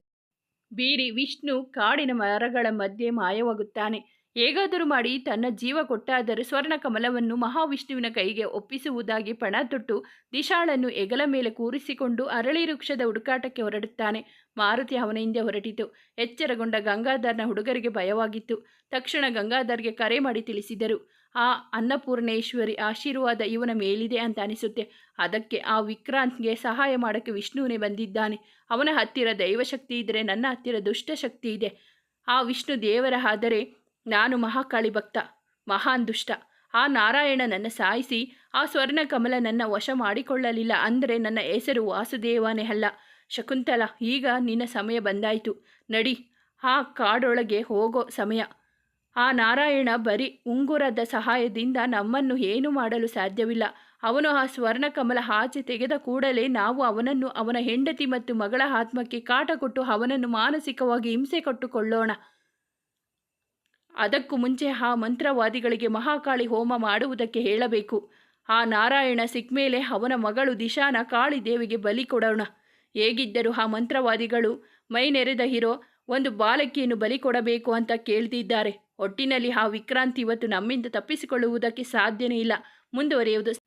ಬೀರಿ ವಿಷ್ಣು ಕಾಡಿನ ಮರಗಳ ಮಧ್ಯೆ ಮಾಯವಾಗುತ್ತಾನೆ. ಹೇಗಾದರೂ ಮಾಡಿ ತನ್ನ ಜೀವ ಕೊಟ್ಟಾದರೂ ಸ್ವರ್ಣ ಕಮಲವನ್ನು ಮಹಾವಿಷ್ಣುವಿನ ಕೈಗೆ ಒಪ್ಪಿಸುವುದಾಗಿ ಪಣ ತೊಟ್ಟು ದಿಶಾಳನ್ನು ಎಗಲ ಮೇಲೆ ಕೂರಿಸಿಕೊಂಡು ಅರಳಿ ವೃಕ್ಷದ ಹುಡುಕಾಟಕ್ಕೆ ಹೊರಡುತ್ತಾನೆ. ಮಾರುತಿ ಅವನ ಹಿಂದೆ ಹೊರಟಿತು. ಎಚ್ಚರಗೊಂಡ ಗಂಗಾಧರ್ನ ಹುಡುಗರಿಗೆ ಭಯವಾಗಿತ್ತು. ತಕ್ಷಣ ಗಂಗಾಧರ್ಗೆ ಕರೆ ಮಾಡಿ ತಿಳಿಸಿದರು. ಆ ಅನ್ನಪೂರ್ಣೇಶ್ವರಿ ಆಶೀರ್ವಾದ ಇವನ ಮೇಲಿದೆ ಅಂತ ಅನಿಸುತ್ತೆ. ಅದಕ್ಕೆ ಆ ವಿಕ್ರಾಂತ್ಗೆ ಸಹಾಯ ಮಾಡೋಕ್ಕೆ ವಿಷ್ಣುವನೇ ಬಂದಿದ್ದಾನೆ. ಅವನ ಹತ್ತಿರ ದೈವಶಕ್ತಿ ಇದ್ದರೆ ನನ್ನ ಹತ್ತಿರ ದುಷ್ಟಶಕ್ತಿ ಇದೆ. ಆ ವಿಷ್ಣು ದೇವರ ಆದರೆ ನಾನು ಮಹಾಕಾಳಿ ಭಕ್ತ, ಮಹಾನ್ ದುಷ್ಟ. ಆ ನಾರಾಯಣ ನನ್ನ ಸಾಯಿಸಿ, ಆ ಸ್ವರ್ಣ ಕಮಲ ನನ್ನ ವಶ ಮಾಡಿಕೊಳ್ಳಲಿಲ್ಲ ಅಂದರೆ ನನ್ನ ಹೆಸರು ವಾಸುದೇವನೇ ಅಲ್ಲ. ಶಕುಂತಲ, ಈಗ ನಿನ್ನ ಸಮಯ ಬಂದಾಯಿತು. ನಡಿ, ಆ ಕಾಡೊಳಗೆ ಹೋಗೋ ಸಮಯ. ಆ ನಾರಾಯಣ ಬರೀ ಉಂಗುರದ ಸಹಾಯದಿಂದ ನಮ್ಮನ್ನು ಏನು ಮಾಡಲು ಸಾಧ್ಯವಿಲ್ಲ. ಅವನು ಆ ಸ್ವರ್ಣ ಕಮಲ ಆಚೆ ತೆಗೆದ ಕೂಡಲೇ ನಾವು ಅವನನ್ನು ಅವನ ಹೆಂಡತಿ ಮತ್ತು ಮಗಳ ಆತ್ಮಕ್ಕೆ ಕಾಟ ಕೊಟ್ಟು ಅವನನ್ನು ಮಾನಸಿಕವಾಗಿ ಹಿಂಸೆ ಕೊಟ್ಟುಕೊಳ್ಳೋಣ. ಅದಕ್ಕೂ ಮುಂಚೆ ಆ ಮಂತ್ರವಾದಿಗಳಿಗೆ ಮಹಾಕಾಳಿ ಹೋಮ ಮಾಡುವುದಕ್ಕೆ ಹೇಳಬೇಕು. ಆ ನಾರಾಯಣ ಸಿಕ್ಮೇಲೆ ಅವನ ಮಗಳು ದಿಶಾನ ಕಾಳಿ ದೇವಿಗೆ ಬಲಿ ಕೊಡೋಣ. ಹೇಗಿದ್ದರೂ ಆ ಮಂತ್ರವಾದಿಗಳು, ಮೈ ನೆರೆದ ಹಿರೋ, ಒಂದು ಬಾಲಕಿಯನ್ನು ಬಲಿ ಕೊಡಬೇಕು ಅಂತ ಕೇಳ್ತಿದ್ದಾರೆ. ಒಟ್ಟಿನಲ್ಲಿ ಆ ವಿಕ್ರಾಂತಿ ಇವತ್ತು ನಮ್ಮಿಂದ ತಪ್ಪಿಸಿಕೊಳ್ಳುವುದಕ್ಕೆ ಸಾಧ್ಯನೇ ಇಲ್ಲ. ಮುಂದುವರಿಯುವುದು.